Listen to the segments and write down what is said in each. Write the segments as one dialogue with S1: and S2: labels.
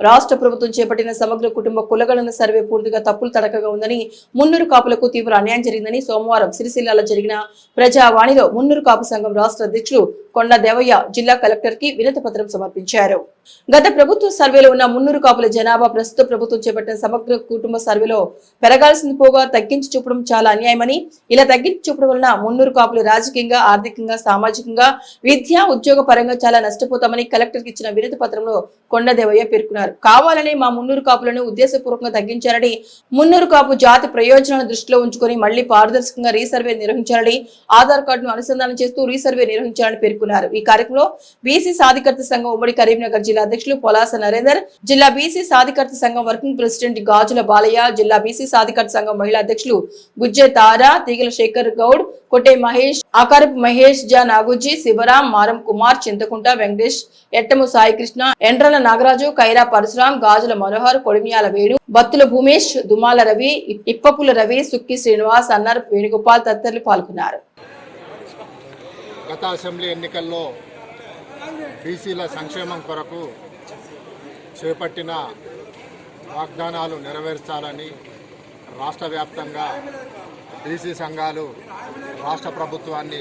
S1: రాష్ట్ర ప్రభుత్వం చేపట్టిన సమగ్ర కుటుంబ కులగణన సర్వే పూర్తిగా తప్పులు తడకగా ఉందని మున్నూరు కాపులకు తీవ్ర అన్యాయం జరిగిందని సోమవారం సిరిసిల్లాలో జరిగిన ప్రజావాణిలో మున్నూరు కాపు సంఘం రాష్ట్ర అధ్యక్షులు కొండ దేవయ్య జిల్లా కలెక్టర్కి వినతి పత్రం సమర్పించారు. గత ప్రభుత్వ సర్వేలో ఉన్న మున్నూరు కాపుల జనాభా ప్రస్తుత ప్రభుత్వం చేపట్టిన సమగ్ర కుటుంబ సర్వేలో పెరగాల్సింది పోగా తగ్గించి చూపడం చాలా అన్యాయమని ఇలా తగ్గించి చూపడం వలన మున్నూరు కాపులు రాజకీయంగా ఆర్థికంగా సామాజికంగా విద్య ఉద్యోగ పరంగా చాలా నష్టపోతామని కలెక్టర్కి ఇచ్చిన వినతి పత్రంలో కొండదేవయ్య పేర్కొన్నారు. కావాలని మా మున్నూరు కాపులను ఉద్దేశపూర్వకంగా తగ్గించారని మున్నూరు కాపు జాతి ప్రయోజనాలను దృష్టిలో ఉంచుకొని మళ్ళీ పారదర్శకంగా రీసర్వే నిర్వహించాలని ఆధార్ కార్డును అనుసంధానం చేస్తూ రీసర్వే నిర్వహించాలని పేర్కొన్నారు. ఈ కార్యక్రమంలో బీసీ సాధికారత సంఘం ఉమ్మడి కరీంనగర్ జిల్లా అధ్యక్షులు పొలాస నరేందర్ జిల్లా బీసీ సాధికారత సంఘం వర్కింగ్ ప్రెసిడెంట్ గాజుల బాలయ్య జిల్లా బీసీ సాధికారత సంఘం మహిళా అధ్యక్షులు గుజ్జే తారా తీగల శేఖర్ గౌడ్ కొట్టే మహేష్ అకరప్ మహేష్ జా నాగుజీ శివరాం మారం కుమార్ చింతకుంట వెంకటేష్ ఎట్టము సాయికృష్ణ ఎండ్రల నాగరాజు కైరా పరశురాం గాజుల మనోహర్ కొడిమియాల వేణు బత్తుల భూమేష్ దుమాల రవి ఇప్పపుల రవి సుక్కి శ్రీనివాస్ అన్నారు వేణుగోపాల్ తదితరులు పాల్గొన్నారు.
S2: గత అసెంబ్లీ ఎన్నికల్లో బీసీల సంక్షేమం కొరకు చేపట్టిన వాగ్దానాలు నెరవేర్చాలని రాష్ట్ర వ్యాప్తంగా బీసీ సంఘాలు రాష్ట్ర ప్రభుత్వాన్ని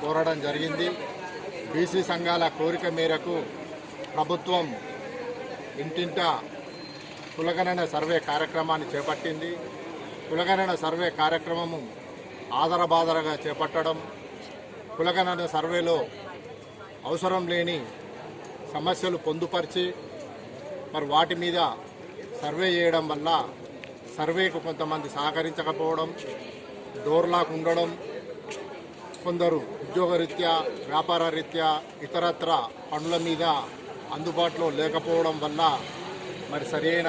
S2: కోరడం జరిగింది. బీసీ సంఘాల కోరిక మేరకు ప్రభుత్వం ఇంటింట కులగణన సర్వే కార్యక్రమాన్ని చేపట్టింది. కులగణన సర్వే కార్యక్రమము ఆదరబాదరగా చేపట్టడం కులగణన సర్వేలో అవసరం లేని సమస్యలు పొందుపరిచి మరి వాటి మీద సర్వే చేయడం వల్ల సర్వేకు కొంతమంది సహకరించకపోవడం డోర్ లాక్ ఉండడం కొందరు ఉద్యోగరీత్యా వ్యాపార రీత్యా ఇతరత్ర పనుల మీద అందుబాటులో లేకపోవడం వల్ల మరి సరైన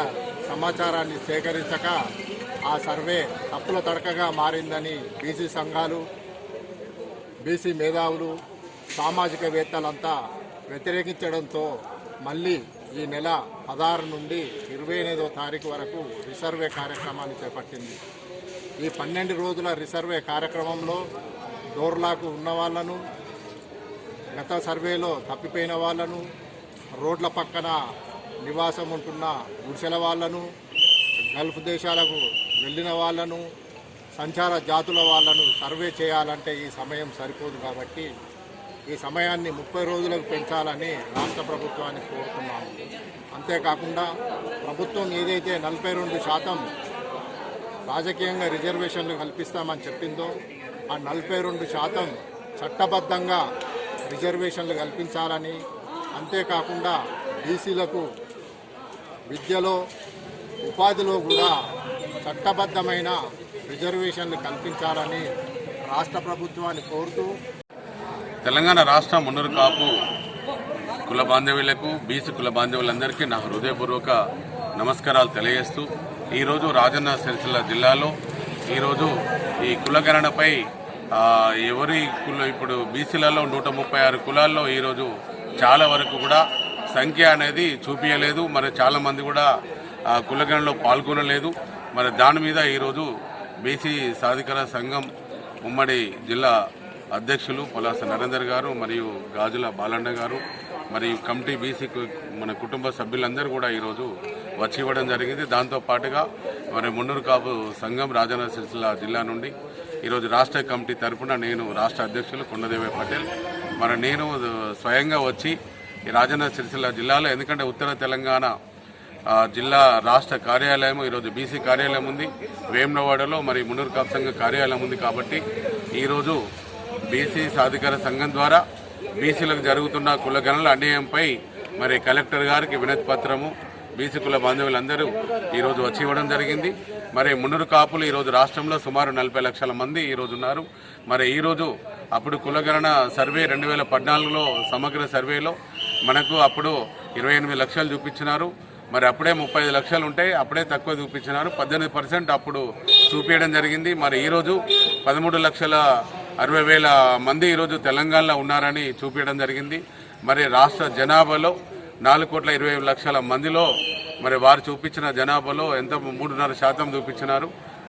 S2: సమాచారాన్ని సేకరించక ఆ సర్వే తప్పుల తడకగా మారిందని బీసీ సంఘాలు బీసీ మేధావులు సామాజికవేత్తలంతా వ్యతిరేకించడంతో మళ్ళీ ఈ నెల పదహారు నుండి ఇరవై ఎనిమిదో తారీఖు వరకు రిసర్వే కార్యక్రమాన్ని చేపట్టింది. ఈ పన్నెండు రోజుల రిసర్వే కార్యక్రమంలో డోర్లాకు ఉన్న వాళ్ళను గత సర్వేలో తప్పిపోయిన వాళ్ళను రోడ్ల పక్కన నివాసం ఉంటున్న గుడిసెల వాళ్ళను గల్ఫ్ దేశాలకు వెళ్ళిన వాళ్ళను సంచార జాతుల వాళ్ళను సర్వే చేయాలంటే ఈ సమయం సరిపోదు కాబట్టి ఈ సమయాన్ని ముప్పై రోజులకు పెంచాలని రాష్ట్ర ప్రభుత్వాన్ని కోరుతున్నాము. అంతేకాకుండా ప్రభుత్వం ఏదైతే నలభై రెండు శాతం రాజకీయంగా రిజర్వేషన్లు కల్పిస్తామని చెప్పిందో ఆ నలభై రెండు శాతం చట్టబద్ధంగా రిజర్వేషన్లు కల్పించాలని. అంతేకాకుండా బీసీలకు విద్యలో ఉపాధిలో కూడా చట్టబద్ధమైన రిజర్వేషన్లు కల్పించాలని రాష్ట్ర ప్రభుత్వాన్ని కోరుతూ
S3: తెలంగాణ రాష్ట్ర మున్నూరు కాపు కుల బాంధవ్యులకు బీసీ కుల బాంధవులందరికీ నా హృదయపూర్వక నమస్కారాలు తెలియజేస్తూ ఈరోజు రాజన్న సిరిసిల్ల జిల్లాలో ఈరోజు ఈ కులగణనపై ఎవరి కుల ఇప్పుడు బీసీలలో నూట ముప్పై ఆరు కులాల్లో ఈరోజు చాలా వరకు కూడా సంఖ్య అనేది చూపించలేదు మరి చాలామంది కూడా కులగణలో పాల్గొనలేదు. మరి దాని మీద ఈరోజు బీసీ సాధికార సంఘం ఉమ్మడి జిల్లా అధ్యక్షులు పొలాస నరేందర్ గారు మరియు గాజుల బాలన్న గారు మరియు కమిటీ బీసీ మన కుటుంబ సభ్యులందరూ కూడా ఈరోజు వచ్చి ఇవ్వడం జరిగింది. దాంతో పాటుగా మరి మున్నూరు కాపు సంఘం రాజన్న సిరిసిల్ల జిల్లా నుండి ఈరోజు రాష్ట్ర కమిటీ తరఫున నేను రాష్ట్ర అధ్యక్షులు కొండదేవి పటేల్. మరి నేను స్వయంగా వచ్చి రాజన్న సిరిసిల్ల జిల్లాలో ఎందుకంటే ఉత్తర తెలంగాణ జిల్లా రాష్ట్ర కార్యాలయం ఈరోజు బీసీ కార్యాలయం ఉంది. వేమనవాడలో మరి మున్నూరు కాపు సంఘ కార్యాలయం ఉంది కాబట్టి ఈరోజు బీసీ సాధికార సంఘం ద్వారా బీసీలకు జరుగుతున్న కులగణల అన్యాయంపై మరి కలెక్టర్ గారికి వినతి పత్రము బీసీ కుల బాంధవులందరూ ఈరోజు వచ్చి ఇవ్వడం జరిగింది. మరి మునురు కాపులు ఈరోజు రాష్ట్రంలో సుమారు నలభై లక్షల మంది ఈరోజు ఉన్నారు. మరి ఈరోజు అప్పుడు కులగణన సర్వే రెండు వేల పద్నాలుగులో సమగ్ర సర్వేలో మనకు అప్పుడు ఇరవై ఎనిమిది లక్షలు చూపించినారు. మరి అప్పుడే ముప్పై ఐదు లక్షలు ఉంటాయి అప్పుడే తక్కువ చూపించినారు. పద్దెనిమిది పర్సెంట్ అప్పుడు చూపించడం జరిగింది. మరి ఈరోజు పదమూడు లక్షల అరవై వేల మంది ఈరోజు తెలంగాణలో ఉన్నారని చూపించడం జరిగింది. మరి రాష్ట్ర జనాభాలో నాలుగు కోట్ల ఇరవై లక్షల మందిలో మరి వారు చూపించిన జనాభాలో ఎంత మూడున్నర శాతం చూపించినారు?